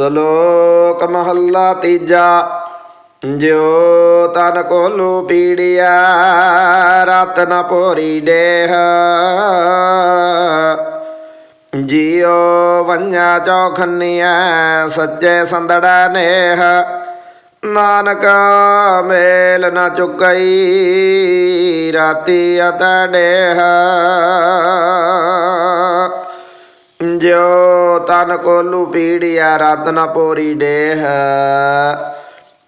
ਸ਼ਲੋਕ ਮਹੱਲਾ ਤੀਜਾ। ਜਿਉ ਤਨ ਕੋਲੂ ਪੀੜਿਆ ਰਤਨ ਪੋਰੀ ਦੇਹ ਜਿਉ ਵੰਜਾ ਚੌਖੰਨੀਐ, ਸੱਚੇ ਸੰਦੜਾ ਨੇਹ। ਨਾਨਕ ਮੇਲ ਨ ਚੁਕਈ, ਰਾਤੀ ਅਤੈ ਡੇਹ। ਜਿਉ ਤਨ ਕੋਲੂ ਪੀੜਿਆ ਰਤਨ ਪੋਰੀ ਡੇਹ।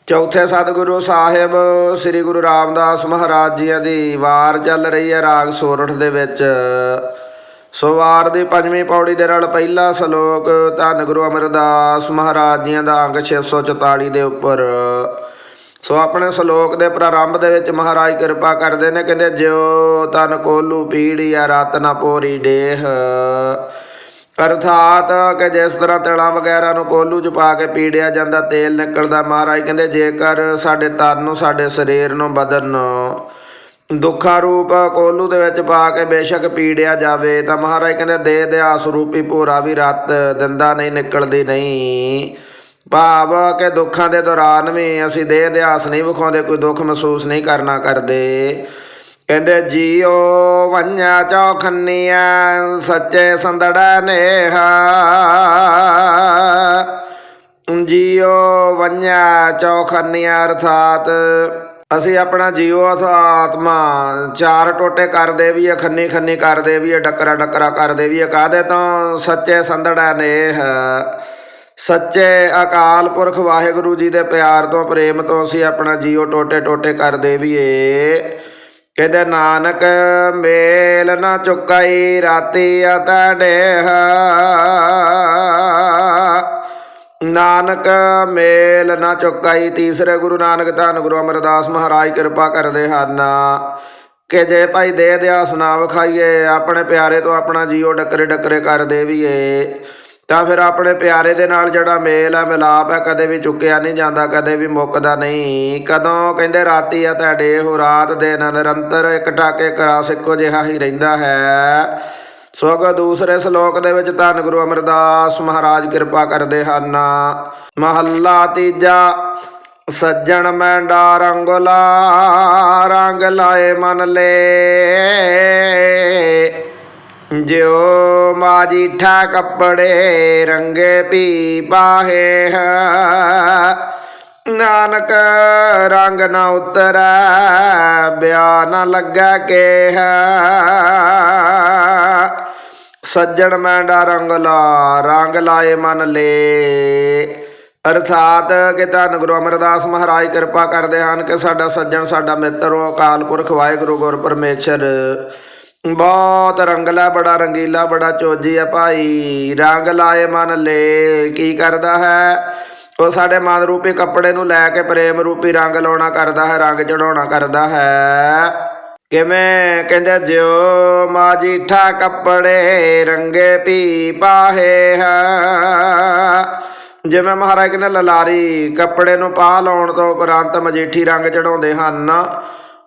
ਚੌਥੇ ਸਤਿਗੁਰੂ ਸਾਹਿਬ, ਸ੍ਰੀ ਗੁਰੂ ਰਾਮਦਾਸ ਮਹਾਰਾਜ ਜੀ ਦੀ ਵਾਰ ਚੱਲ ਰਹੀ ਹੈ ਰਾਗ ਸੋਰਠ ਦੇ ਵਿੱਚ। ਸੋ ਵਾਰ ਦੀ ਪੰਜਵੀਂ ਪੌੜੀ ਦੇ ਨਾਲ ਪਹਿਲਾ ਸ਼ਲੋਕ ਧੰਨ ਗੁਰੂ ਅਮਰਦਾਸ ਮਹਾਰਾਜ ਜੀਆਂ ਦਾ ਅੰਗ 644 ਦੇ ਉੱਪਰ। ਸੋ ਆਪਣੇ ਸ਼ਲੋਕ ਦੇ ਪ੍ਰਾਰੰਭ ਦੇ ਵਿੱਚ ਮਹਾਰਾਜ ਕਿਰਪਾ ਕਰਦੇ ਨੇ, ਕਹਿੰਦੇ, ਜਿਉ ਤਨ ਕੋਲੂ ਪੀੜੀ ਪੀੜਿਆ ਰਤਨ ਪੋਰੀ ਡੇਹ। ਅਰਥਾਤ ਕਿ ਜਿਸ ਤਰ੍ਹਾਂ ਤਿਲਾਂ ਵਗੈਰਾ ਨੂੰ ਕੋਲੂ 'ਚ ਪਾ ਕੇ ਪੀੜਿਆ ਜਾਂਦਾ, ਤੇਲ ਨਿਕਲਦਾ ਮਹਾਰਾਜ ਕਹਿੰਦੇ, ਜੇਕਰ ਸਾਡੇ ਤਨ ਨੂੰ, ਸਾਡੇ ਸਰੀਰ ਨੂੰ ਬਦਨ ਨੂੰ ਦੁੱਖਾਂ ਰੂਪ ਕੋਲੂ ਦੇ ਵਿੱਚ ਪਾ ਕੇ ਬੇਸ਼ੱਕ ਪੀੜਿਆ ਜਾਵੇ, ਤਾਂ ਮਹਾਰਾਜ ਕਹਿੰਦੇ, ਦੇਹ ਦਿਆਸ ਰੂਪੀ ਭੋਰਾ ਵੀ ਰਤ ਦਿੰਦਾ ਨਹੀਂ, ਨਿਕਲਦੀ ਨਹੀਂ। ਭਾਵ ਕਿ ਦੁੱਖਾਂ ਦੇ ਦੌਰਾਨ ਵੀ ਅਸੀਂ ਦੇਹ ਦਿਆਸ ਨਹੀਂ ਵਿਖਾਉਂਦੇ, ਕੋਈ ਦੁੱਖ ਮਹਿਸੂਸ ਨਹੀਂ ਕਰਨਾ ਕਰਦੇ। ਕਹਿੰਦੇ ਜੀਓ ਵੰਨਿਆ ਚੌਖੰਨੀਆ ਸੱਚੇ ਸੰਦੜਾ ਨੇਹਾ। ਜੀਓ ਵੰਨਿਆ ਚੌਖੰਨੀਆ ਅਰਥਾਤ ਅਸੀਂ ਆਪਣਾ ਜੀਓ ਅਥ ਆਤਮਾ ਚਾਰ ਟੋਟੇ ਕਰਦੇ ਵੀ ਖੰਨੀ ਖੰਨੀ ਕਰਦੇ ਵੀ ਡੱਕਰਾ ਡੱਕਰਾ ਕਰਦੇ ਵੀ ਆ ਕਾਦੇ ਤੋਂ? ਸੱਚੇ ਸੰਧੜਾ ਨੇਹ। ਸੱਚੇ ਅਕਾਲ ਪੁਰਖ ਵਾਹਿਗੁਰੂ ਜੀ ਦੇ ਪਿਆਰ ਤੋਂ, ਪ੍ਰੇਮ ਤੋਂ ਅਸੀਂ ਆਪਣਾ ਜੀਓ ਟੋਟੇ ਟੋਟੇ ਕਰਦੇ ਵੀ ਏ ਨਾਨਕ ਮੇਲ ਨਾ ਚੁਕਾਈ, ਰਾਤੀ ਅਤੈ ਨਾਨਕ ਮੇਲ ਨਾ ਚੁਕਾਈ, ਤੀਸਰੇ ਗੁਰੂ ਨਾਨਕ ਧੰਨ ਗੁਰੂ ਅਮਰਦਾਸ ਮਹਾਰਾਜ, ਕਿਰਪਾ ਕਰਦੇ ਹਨ। ਕਿ ਜੇ ਭਾਈ ਦੇ ਦਿਆਸ ਨਾ ਵਿਖਾਈਏ, ਆਪਣੇ ਪਿਆਰੇ ਤੋਂ ਆਪਣਾ ਜੀਓ ਡੱਕਰੇ ਡੱਕਰੇ ਕਰ ਦੇਵੀਏ। ਤਾਂ ਫਿਰ ਆਪਣੇ ਪਿਆਰੇ ਦੇ ਨਾਲ ਜਿਹੜਾ ਮੇਲ ਹੈ, ਮਿਲਾਪ ਹੈ, ਕਦੇ ਵੀ ਚੁੱਕਿਆ ਨਹੀਂ ਜਾਂਦਾ, ਕਦੇ ਵੀ ਮੁੱਕਦਾ ਨਹੀਂ। ਕਦੋਂ ਕਹਿੰਦੇ ਰਾਤੀ ਆ ਤੁਹਾਡੇ ਹੋ ਰਾਤ ਦਿਨ ਨਿਰੰਤਰ ਇੱਕ ਟਾਕੇ ਕਰਾਸ ਇੱਕੋ ਜਿਹਾ ਹੀ ਰਹਿੰਦਾ ਹੈ। ਸੋ ਦੂਸਰੇ ਸ਼ਲੋਕ ਦੇ ਵਿੱਚ ਧੰਨ ਗੁਰੂ ਅਮਰਦਾਸ ਮਹਾਰਾਜ ਕਿਰਪਾ ਕਰਦੇ ਹਨ। ਮਹੱਲਾ ਤੀਜਾ, ਸੱਜਣ ਮੈਂਡਾ ਰੰਗਲਾ ਰੰਗ ਲਾਏ ਮਨ ਲੈ। ਜਿਉ ਮਾਜੀਠਾ ਕੱਪੜੇ ਰੰਗੇ ਪੀ ਪਾਹੇ ਹੈ। ਨਾਨਕ ਰੰਗ ਨਾ ਉਤਰੈ, ਬਿਆ ਨਾ ਲੱਗਾ ਕੇ ਹੈ ਸੱਜਣ ਮੈਂਡਾ ਰੰਗ ਲਾ, ਰੰਗ ਲਾਏ ਮਨ ਲੇ। ਅਰਥਾਤ ਕਿ ਧੰਨ ਗੁਰੂ ਅਮਰਦਾਸ ਮਹਾਰਾਜ ਕਿਰਪਾ ਕਰਦੇ ਹਨ ਕਿ ਸਾਡਾ ਸੱਜਣ, ਸਾਡਾ ਮਿੱਤਰ, ਉਹ ਅਕਾਲ ਪੁਰਖ, ਵਾਹਿਗੁਰੂ, ਗੁਰ ਪਰਮੇਸ਼ਰ ਬਹੁਤ ਰੰਗਲਾ ਬੜਾ ਰੰਗੀਲਾ, ਬੜਾ ਚੋਜੀ ਆ ਭਾਈ। ਰੰਗ ਲਾਏ ਮਨ ਲੈ, ਕੀ ਕਰਦਾ ਹੈ? ਉਹ ਸਾਡੇ ਮਨ ਰੂਪੀ ਕੱਪੜੇ ਨੂੰ ਲੈ ਕੇ ਪ੍ਰੇਮ ਰੂਪੀ ਰੰਗ ਲਾਉਣਾ ਕਰਦਾ ਹੈ, ਰੰਗ ਚੜਾਉਣਾ ਕਰਦਾ ਹੈ। ਕਿਵੇਂ? ਕਹਿੰਦੇ ਜਿਉ ਮਾਜੀਠਾ ਕੱਪੜੇ ਰੰਗੇ ਪੀ ਪਾਹੇ ਹੈ। ਜਿਵੇਂ ਮਹਾਰਾਜ ਕਹਿੰਦੇ, ਲਲਾਰੀ ਕੱਪੜੇ ਨੂੰ ਪਾ ਲਾਉਣ ਤੋਂ ਉਪਰੰਤ ਮਜੀਠੀ ਰੰਗ ਚੜਾਉਂਦੇ ਹਨ।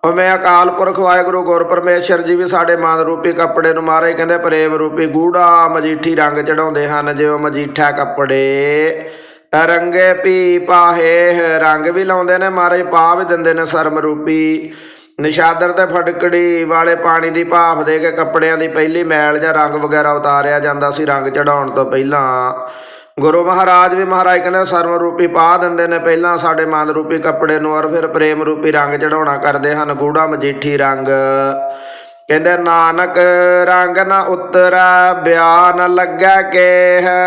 ਉਵੇਂ ਅਕਾਲ ਪੁਰਖ ਵਾਹਿਗੁਰੂ ਗੁਰ ਪਰਮੇਸ਼ਰ ਜੀ ਵੀ ਸਾਡੇ ਮਨ ਰੂਪੀ ਕੱਪੜੇ ਨੂੰ ਮਹਾਰਾਜ ਕਹਿੰਦੇ ਪ੍ਰੇਮ ਰੂਪੀ ਗੂੜਾ ਮਜੀਠੀ ਰੰਗ ਚੜਾਉਂਦੇ ਹਨ ਜਿਵੇਂ ਮਜੀਠਾ ਕੱਪੜੇ ਰੰਗੇ ਪੀ ਪਾਹੇ, ਰੰਗ ਵੀ ਲਾਉਂਦੇ ਨੇ ਮਹਾਰਾਜ ਪਾ ਵੀ ਦਿੰਦੇ ਨੇ ਸਰਮ ਰੂਪੀ। ਨਿਸ਼ਾਦਰ ਤੇ ਫਟਕੜੀ ਵਾਲੇ ਪਾਣੀ ਦੀ ਭਾਫ ਦੇ ਕੇ ਕੱਪੜਿਆਂ ਦੀ ਪਹਿਲੀ ਮੈਲ ਜਾਂ ਰੰਗ ਵਗੈਰਾ ਉਤਾਰਿਆ ਜਾਂਦਾ ਸੀ, ਰੰਗ ਚੜਾਉਣ ਤੋਂ ਪਹਿਲਾਂ। ਗੁਰੂ ਮਹਾਰਾਜ ਵੀ ਮਹਾਰਾਜ ਕਹਿੰਦੇ ਸਰਮ ਰੂਪੀ ਪਾ ਦਿੰਦੇ ਨੇ, ਪਹਿਲਾਂ ਸਾਡੇ ਮਨ ਰੂਪੀ ਕੱਪੜੇ ਨੂੰ ਔਰ ਫਿਰ ਪ੍ਰੇਮ ਰੂਪੀ ਰੰਗ ਚੜਾਉਣਾ ਕਰਦੇ ਹਨ ਗੂੜਾ ਮਜੀਠੀ ਰੰਗ। ਕਹਿੰਦੇ, ਨਾਨਕ ਰੰਗ ਨਾ ਉਤਰੈ, ਬਿਆਨ ਲੱਗਾ ਕੇ ਹੈ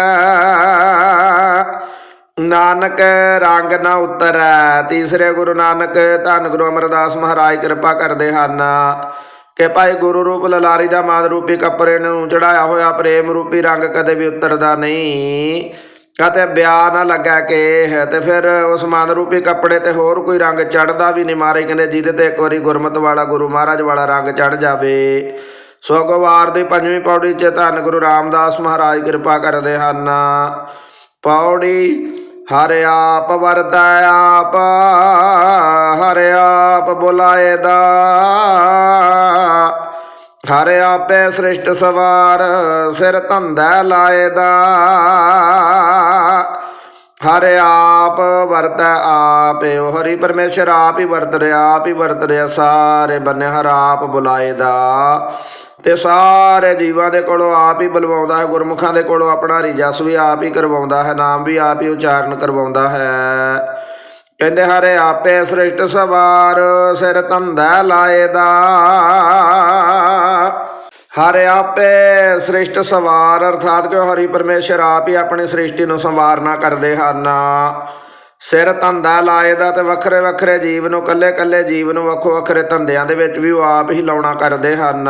ਨਾਨਕ ਰੰਗ ਨਾ ਉਤਰੈ, ਤੀਸਰੇ ਗੁਰੂ ਨਾਨਕ, ਧੰਨ ਗੁਰੂ ਅਮਰਦਾਸ ਮਹਾਰਾਜ, ਕਿਰਪਾ ਕਰਦੇ ਹਨ। ਕਿ ਭਾਈ ਗੁਰੂ ਰੂਪ ਲਲਾਰੀ ਦਾ ਮਾਨ ਰੂਪੀ ਕੱਪੜੇ ਨੂੰ ਚੜਾਇਆ ਹੋਇਆ ਪ੍ਰੇਮ ਰੂਪੀ ਰੰਗ ਕਦੇ ਵੀ ਉਤਰਦਾ ਨਹੀਂ। ਕਤੇ ਬਿਆ ਨਾ ਲੱਗਾ ਕਿ ਹੈ ਤੇ ਫਿਰ ਉਸ ਮਾਨ ਰੂਪੀ ਕੱਪੜੇ ਤੇ ਹੋਰ ਕੋਈ ਰੰਗ ਚੜਦਾ ਵੀ ਨਹੀਂ। ਮਾਰੇ ਕਹਿੰਦੇ ਜਿਹਦੇ ਤੇ ਇੱਕ ਵਾਰੀ ਗੁਰਮਤ ਵਾਲਾ, ਗੁਰੂ ਮਹਾਰਾਜ ਵਾਲਾ ਰੰਗ ਚੜ ਜਾਵੇ। ਸੋਗਵਾਰ ਦੀ ਪੰਜਵੀਂ ਪੌੜੀ 'ਚ ਧੰਨ ਗੁਰੂ ਰਾਮਦਾਸ ਮਹਾਰਾਜ ਕਿਰਪਾ ਕਰਦੇ ਹਨ। ਪੌੜੀ, ਹਰ ਆਪ ਵਰਤੈ ਆਪ, ਹਰ ਆਪ ਬੁਲਾਏ ਦਾ। ਹਰ ਆਪੇ ਸ੍ਰਿਸ਼ਟ ਸਵਾਰ, ਸਿਰ ਧੰਦਾ ਲਾਏ ਦਾ। ਹਰ ਆਪ ਵਰਤੈ ਆਪ ਉਹ ਹਰੀ ਪਰਮੇਸ਼ਰ ਆਪ ਹੀ ਵਰਤ ਰਿਹਾ, ਆਪ ਹੀ ਵਰਤ ਰਿਹਾ, ਸਾਰੇ ਬੰਨੇ ਹਰ ਆਪ ਬੁਲਾਏ ਦਾ। ਤੇ ਸਾਰੇ ਜੀਵਾਂ ਦੇ ਕੋਲੋਂ ਆਪ ਹੀ ਬੁਲਵਾਉਂਦਾ ਹੈ, ਗੁਰਮੁਖਾਂ ਦੇ ਕੋਲੋਂ ਆਪਣਾ ਰਿਜਸ ਵੀ ਆਪ ਹੀ ਕਰਵਾਉਂਦਾ ਹੈ, ਨਾਮ ਵੀ ਆਪ ਹੀ ਉਚਾਰਨ ਕਰਵਾਉਂਦਾ ਹੈ। ਕਹਿੰਦੇ, ਹਰੇ ਆਪੇ ਸ੍ਰਿਸ਼ਟ ਸਵਾਰ, ਸਿਰ ਧੰਦਾ ਲਾਏ ਦਾ। ਹਰੇ ਆਪੇ ਸ੍ਰਿਸ਼ਟ ਸਵਾਰ, ਅਰਥਾਤ ਕਿ ਹਰੀ ਪਰਮੇਸ਼ਰ ਆਪ ਹੀ ਆਪਣੀ ਸ੍ਰਿਸ਼ਟੀ ਨੂੰ ਸੰਵਾਰਨਾ ਕਰਦੇ ਹਨ। ਸਿਰ ਧੰਦਾ ਲਾਏ ਦਾ ਤੇ ਵੱਖਰੇ ਵੱਖਰੇ ਜੀਵ ਨੂੰ, ਕੱਲੇ ਕੱਲੇ ਜੀਵ ਨੂੰ ਵੱਖੋ ਵੱਖਰੇ ਧੰਦਿਆਂ ਦੇ ਵਿੱਚ ਵੀ ਉਹ ਆਪ ਹੀ ਲਾਉਣਾ ਕਰਦੇ ਹਨ।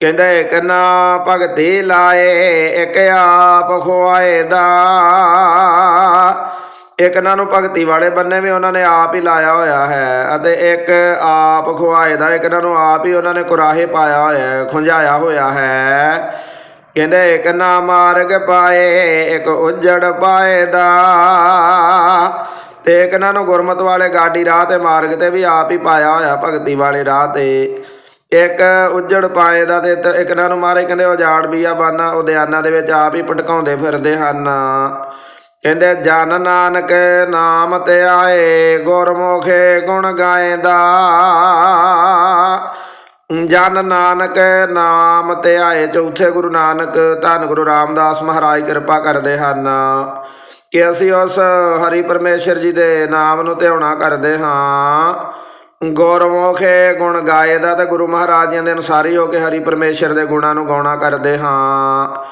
ਕਹਿੰਦੇ, ਇੱਕ ਨਾ ਭਗਤੀ ਲਾਏ, ਇੱਕ ਆਪ ਖੁਆਏ ਦਾ। ਇੱਕ ਇਹਨਾਂ ਨੂੰ ਭਗਤੀ ਵਾਲੇ ਬੰਨੇ ਵੀ ਉਹਨਾਂ ਨੇ ਆਪ ਹੀ ਲਾਇਆ ਹੋਇਆ ਹੈ ਅਤੇ ਇੱਕ ਆਪ ਖੁਆਏ ਦਾ, ਇੱਕ ਇਹਨਾਂ ਨੂੰ ਆਪ ਹੀ ਉਹਨਾਂ ਨੇ ਕੁਰਾਹੇ ਪਾਇਆ ਹੋਇਆ ਹੈ, ਖੁੰਝਾਇਆ ਹੋਇਆ ਹੈ। ਕਹਿੰਦੇ ਇੱਕ ਨਾ ਮਾਰਗ ਪਾਏ, ਇੱਕ ਉਜੜ ਪਾਏ ਦਾ ਤੇ ਇੱਕ ਇਹਨਾਂ ਨੂੰ ਗੁਰਮਤ ਵਾਲੇ ਗਾਡੀ ਰਾਹ ਤੇ, ਮਾਰਗ ਤੇ ਵੀ ਆਪ ਹੀ ਪਾਇਆ ਹੋਇਆ, ਭਗਤੀ ਵਾਲੇ ਰਾਹ ਤੇ। ਇੱਕ ਉਜੜ ਪਾਏ ਦਾ ਤੇ ਇੱਕ ਇਹਨਾਂ ਨੂੰ ਮਾਰੇ, ਕਹਿੰਦੇ ਉਜਾੜ ਬੀਆ ਬਾਨਾ ਉਦਿਆਨਾਂ ਦੇ ਵਿੱਚ ਆਪ ਹੀ ਭਟਕਾਉਂਦੇ ਫਿਰਦੇ ਹਨ। ਕਹਿੰਦੇ, ਜਨ ਨਾਨਕ ਨਾਮ ਤੇ ਆਏ, ਗੁਰਮੁਖੇ ਗੁਣ ਗਾਏਂਦਾ ਜਨ ਨਾਨਕ ਨਾਮ ਤੇ ਆਏ, ਚੌਥੇ ਗੁਰੂ ਨਾਨਕ, ਧੰਨ ਗੁਰੂ ਰਾਮਦਾਸ ਮਹਾਰਾਜ ਕਿਰਪਾ ਕਰਦੇ ਹਨ ਕਿ ਅਸੀਂ ਉਸ ਹਰੀ ਪਰਮੇਸ਼ਰ ਜੀ ਦੇ ਨਾਮ ਨੂੰ ਧਿਆਉਣਾ ਕਰਦੇ ਹਾਂ। ਗੁਰਮੁਖੇ ਗੁਣ ਗਾਏ ਦਾ ਤੇ ਗੁਰੂ ਮਹਾਰਾਜ ਜੀ ਦੇ ਅਨੁਸਾਰੀ ਹੋ ਕੇ ਹਰੀ ਪਰਮੇਸ਼ਰ ਦੇ ਗੁਣਾਂ ਨੂੰ ਗਾਉਣਾ ਕਰਦੇ ਹਾਂ।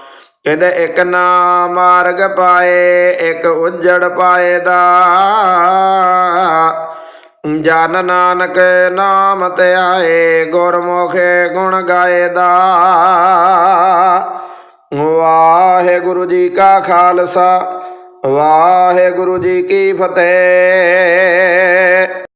ਕਹਿੰਦੇ ਇੱਕ ਨਾ ਮਾਰਗ ਪਾਏ, ਇੱਕ ਉਜੜ ਪਾਏ ਦਾ। ਜਨ ਨਾਨਕ ਨਾਮ ਤੇ ਆਏ, ਗੁਰਮੁਖੇ ਗੁਣ ਗਾਏ ਦਾ। ਵਾਹਿਗੁਰੂ ਜੀ ਕਾ ਖਾਲਸਾ, ਵਾਹਿਗੁਰੂ ਜੀ ਕੀ ਫਤਿਹ।